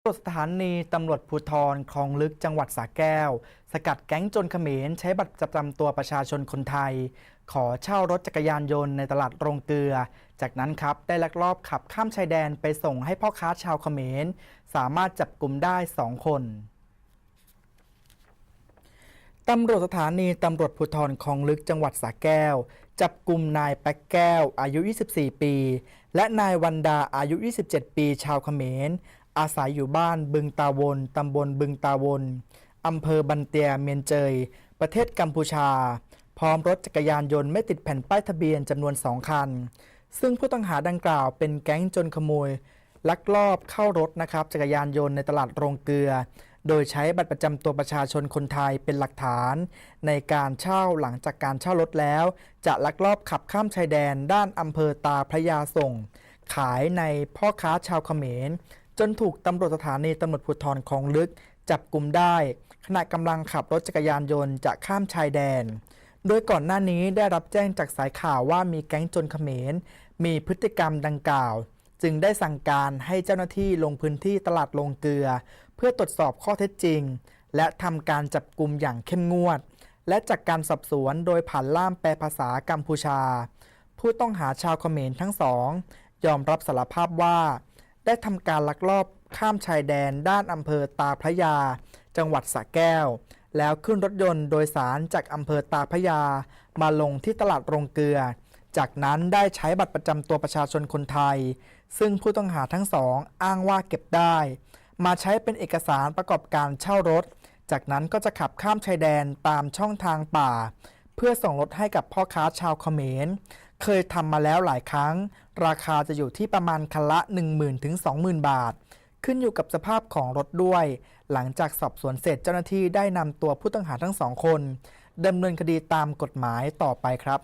ตำรวจสถานีตำรวจภูธรคลองลึกจังหวัดสระแก้ว สกัดแก๊งโจรเขมรใช้บัตรประจำตัวประชาชนคนไทย ขอเช่ารถจักรยานยนต์ในตลาดโรงเกลือ จากนั้นครับได้ลักลอบขับข้ามชายแดนไปส่งให้พ่อค้าชาวเขมร สามารถจับกลุ่มได้ 2 คนตำรวจสถานีตำรวจภูธรคลองลึกจังหวัดสระแก้ว จับกลุ่มนายแป๊กแก้วอายุ 24 ปี และนายวันดาอายุ 27 ปี ชาวเขมร อาศัยอยู่บ้านบึงตาวนตำบลบึงตาวนอำเภอบันเตียเมียนเจย ประเทศกัมพูชา พร้อมรถจักรยานยนต์ไม่ติดแผ่นป้ายทะเบียนจำนวนสองคัน ซึ่งผู้ต้องหาดังกล่าวเป็นแก๊งโจนขโมย ลักลอบเข้ารถนะครับจักรยานยนต์ในตลาดโรงเกลือ โดยใช้บัตรประจำตัวประชาชนคนไทยเป็นหลักฐาน ในการเช่าหลังจากการเช่ารถแล้ว จะลักลอบขับข้ามชายแดน ด้านอำเภอตาพระยาส่ง ขายในพ่อค้าชาวเขมร จนถูกตำรวจสถานีตำรวจภูธรคลองลึก จับกลุ่มได้ ขณะกำลังขับรถจักรยานยนต์จะข้ามชายแดน โดยก่อนหน้านี้ได้รับแจ้งจากสายข่าวว่ามีแก๊งจรเขมร มีพฤติกรรมดังกล่าว จึงได้สั่งการให้เจ้าหน้าที่ลงพื้นที่ตลาดลงเกลือ เพื่อตรวจสอบข้อเท็จจริง และทำการจับกลุ่มอย่างเข้มงวด และจากการสอบสวนโดยผ่านล่ามแปลภาษากัมพูชา ผู้ต้องหาชาวเขมรทั้งสอง ยอมรับสารภาพว่า ได้ทำการลักลอบข้ามชายแดนด้านอำเภอตาพระยา จังหวัดสระแก้ว แล้วขึ้นรถยนต์โดยสารจากอำเภอตาพระยา มาลงที่ตลาดโรงเกลือ จากนั้นได้ใช้บัตรประจำตัวประชาชนคนไทย ซึ่งผู้ต้องหาทั้งสองอ้างว่าเก็บได้ มาใช้เป็นเอกสารประกอบการเช่ารถ จากนั้นก็จะขับข้ามชายแดนตามช่องทางป่า เพื่อส่งรถให้กับพ่อค้าชาวเขมร เคยทำมาแล้วหลายครั้ง ราคาจะอยู่ที่ประมาณคันละ 10,000ถึง20,000 บาท ขึ้นอยู่กับสภาพของรถด้วย หลังจากสอบสวนเสร็จเจ้าหน้าที่ได้นำตัวผู้ต้องหาทั้งสองคนดำเนินคดีตามกฎหมายต่อไปครับ